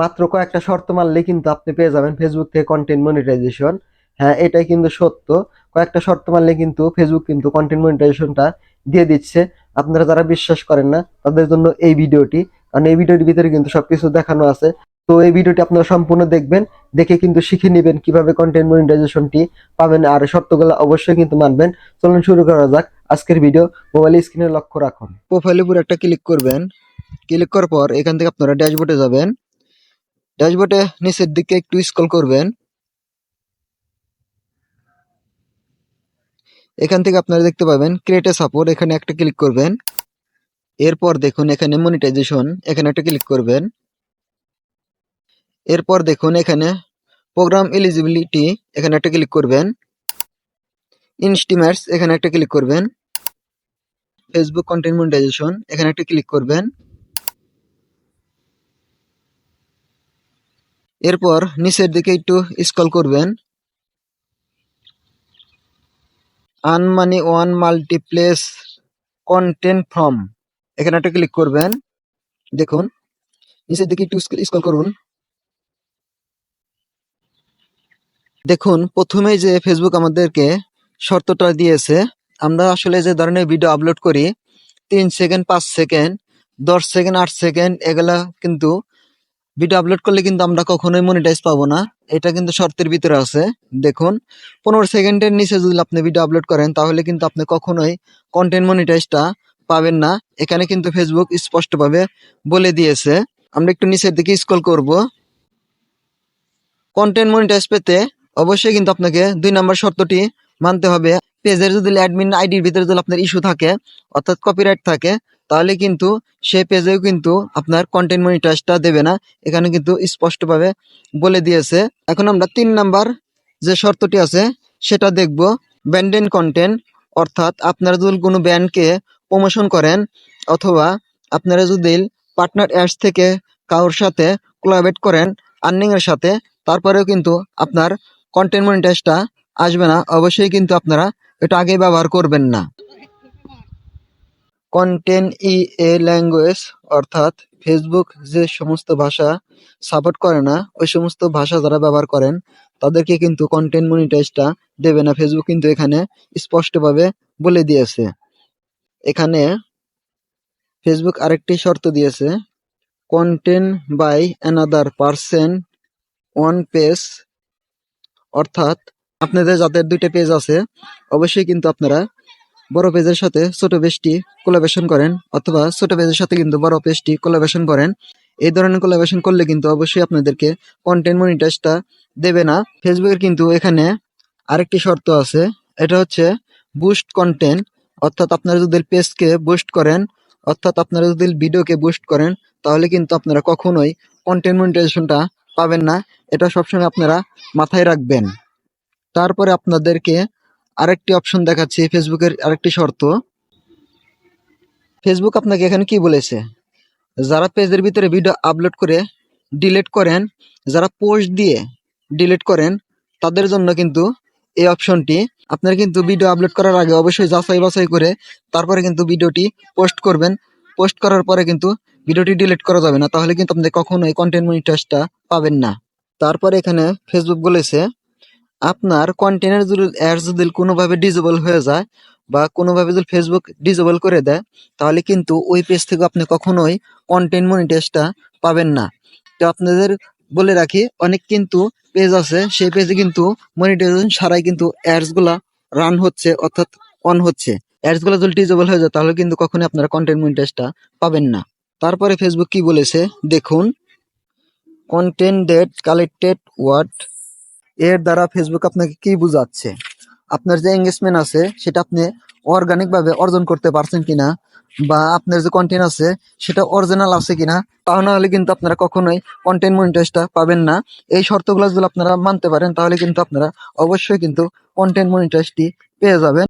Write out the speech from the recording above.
মাত্র কয়েকটা শর্ত মারলে কিন্তু আপনি পেয়ে যাবেন ফেসবুক থেকে কন্টেন্ট মনিটাইজেশন হ্যাঁ এটাই কিন্তু সত্য। কয়েকটা শর্ত মারলে কিন্তু ফেসবুক কিন্তু কন্টেন্ট মনিটাইজেশনটা দিয়ে দিচ্ছে। আপনারা যারা বিশ্বাস করেন না, তাদের জন্য এই ভিডিওটি। কারণ এই ভিডিওটির ভিতরে কিন্তু সবকিছু দেখানো আছে। তো এই ভিডিওটি আপনারা সম্পূর্ণ দেখবেন। দেখে কিন্তু শিখে নেবেন কীভাবে কন্টেন্ট মনিটাইজেশনটি পাবেন আর শর্তগুলো অবশ্যই কিন্তু মানবেন। চলুন শুরু করা যাক আজকের ভিডিও। মোবাইল স্ক্রিনে লক্ষ্য রাখুন। প্রোফাইলের উপর একটা ক্লিক করবেন। ক্লিক করার পর এখান থেকে আপনারা ড্যাশবোর্ডে যাবেন। ড্যাশবোর্ডে নিচের দিকে একটু স্ক্রল করবেন। এখান থেকে আপনারা দেখতে পাবেন ক্রিয়েট সাপোর্ট এখানে একটা ক্লিক করবেন। এরপর দেখুন এখানে মনিটাইজেশন এখানে একটা ক্লিক করবেন। এরপর দেখুন এখানে প্রোগ্রাম এলিজিবিলিটি এখানে একটা ক্লিক করবেন। ইনস্টিমেটস এখানে একটা ক্লিক করবেন। ফেসবুক কন্টেন্ট মনিটাইজেশন এখানে একটা ক্লিক করবেন। এরপর নিচের দিকে একটু স্কল করবেন। আনমানি ওয়ান মাল্টিপ্লেস কন্টেন্ট ফ্রম এখানে একটা ক্লিক করবেন। দেখুন, নিচের দিকে একটু স্কল করুন। দেখুন, প্রথমে যে ফেসবুক আমাদেরকে শর্তটা দিয়েছে, আমরা আসলে যে ধরনের ভিডিও আপলোড করি, তিন সেকেন্ড পাঁচ সেকেন্ড দশ সেকেন্ড আট সেকেন্ড এগুলা কিন্তু ভিডিও আপলোড করলে কিন্তু আমরা কখনোই মনিটাইজ পাবো না। এটা কিন্তু শর্তের ভিতরে আছে। দেখুন, পনেরো সেকেন্ডের নিচে যদি আপনি ভিডিও আপলোড করেন, তাহলে কিন্তু আপনি কখনোই কন্টেন্ট মনিটাইজটা পাবেন না। এখানে কিন্তু ফেসবুক স্পষ্টভাবে বলে দিয়েছে। আমরা একটু নিচের দিকে স্ক্রল করব। কন্টেন্ট মনিটাইজ পেতে অবশ্যই কিন্তু আপনাকে দুই নম্বর শর্তটি মানতে হবে। পেজের যদি অ্যাডমিন আইডির ভিতরে যদি আপনার ইস্যু থাকে, অর্থাৎ কপিরাইট থাকে, তাহলে কিন্তু সে পেজেও কিন্তু আপনার কন্টেন্ট মনিটাইজটা দেবে না। এখানে কিন্তু স্পষ্টভাবে বলে দিয়েছে। এখন আমরা তিন নাম্বার যে শর্তটি আছে, সেটা দেখব। ব্যান্ডেন কন্টেন্ট অর্থাৎ আপনারা যদি কোনো ব্যান্ডকে প্রমোশন করেন, অথবা আপনারা যদি পার্টনার অ্যাডস থেকে কারোর সাথে কোলাবেট করেন আর্নিংয়ের সাথে, তারপরেও কিন্তু আপনার কন্টেন্ট মনিটাইজটা আসবে না। অবশ্যই কিন্তু আপনারা এটা আগে ব্যবহার করবেন না। কন্টেন্ট ই এ ল্যাঙ্গুয়েজ অর্থাৎ ফেসবুক যে সমস্ত ভাষা সাপোর্ট করে না, ওই সমস্ত ভাষা যারা ব্যবহার করেন, তাদেরকে কিন্তু কন্টেন্ট মনিটাইজটা দেবে না। ফেসবুক কিন্তু এখানে স্পষ্টভাবে বলে দিয়েছে। এখানে ফেসবুক আরেকটি শর্ত দিয়েছে content by another person one page অর্থাৎ আপনাদের যাদের দুইটা পেজ আছে, অবশ্যই কিন্তু আপনারা বড় পেজের সাথে ছোট পেজটি কোলাবেশন করেন অথবা ছোট পেজের সাথে কিন্তু বড় পেজটি কোলাবেশন করেন। এই ধরনের কোলাবেশন করলে কিন্তু অবশ্যই আপনাদেরকে কন্টেন্ট মনিটাইজটা দেবে না। ফেসবুকের কিন্তু এখানে আরেকটি শর্ত আছে, এটা হচ্ছে বুস্ট কন্টেন্ট অর্থাৎ আপনারা যদি পেজকে বুস্ট করেন, অর্থাৎ আপনারা যদি ভিডিওকে বুস্ট করেন, তাহলে কিন্তু আপনারা কখনোই কন্টেন্ট মনিটাইজেশনটা পাবেন না। এটা সবসময় আপনারা মাথায় রাখবেন। তারপরে আপনাদেরকে আরেকটি অপশন দেখাচ্ছি, ফেসবুকের আরেকটি শর্ত। ফেসবুক আপনাকে এখানে কি বলেছে? যারা পেজের ভিতরে ভিডিও আপলোড করে ডিলিট করেন, যারা পোস্ট দিয়ে ডিলিট করেন, তাদের জন্য কিন্তু এই অপশনটি আপনারা কিন্তু ভিডিও আপলোড করার আগে অবশ্যই যাচাই বাছাই করে তারপরে কিন্তু ভিডিওটি পোস্ট করবেন। পোস্ট করার পরে কিন্তু ভিডিওটি ডিলিট করা যাবে না, তাহলে কিন্তু আপনি কখনোই কন্টেন্ট মনিটাইজটা পাবেন না। তারপরে এখানে ফেসবুক বলেছে আপনার কন্টেনার যদি অ্যাড যদি কোনোভাবে ডিজেবল হয়ে যায় বা কোনোভাবে যদি ফেসবুক ডিজেবল করে দেয়, তাহলে কিন্তু ওই পেজ থেকে আপনি কখনোই কন্টেন্ট মনিটাইজটা পাবেন না। তো আপনাদের বলে রাখি, অনেক কিন্তু পেজ আছে, সেই পেজে কিন্তু মনিটাইজেশন ছাড়াই কিন্তু অ্যাডসগুলা রান হচ্ছে, অর্থাৎ অন হচ্ছে। অ্যাডসগুলা যদি ডিজেবল হয়ে যায়, তাহলে কিন্তু কখনোই আপনারা কন্টেন্ট মনিটাইজটা পাবেন না। তারপরে ফেসবুক কি বলেছে? দেখুন কন্টেন্ট ডেট কালেক্টেড ওয়ার্ড এর দ্বারা ফেসবুক আপনাকে কি বুঝাচ্ছে? আপনার যে এঙ্গেজমেন্ট আছে, সেটা আপনি অর্গানিক ভাবে অর্জন করতে পারছেন কিনা? বা আপনার যে কন্টেন্ট আছে, সেটা অরিজিনাল আছে কিনা? তা নাহলে কিন্তু আপনারা কখনোই কন্টেন্ট মনিটাইজটা পাবেন না। এই শর্তগুলো যদি আপনারা মানতে পারেন, তাহলে কিন্তু আপনারা অবশ্যই কিন্তু কন্টেন্ট মনিটাইজটি পেয়ে যাবেন।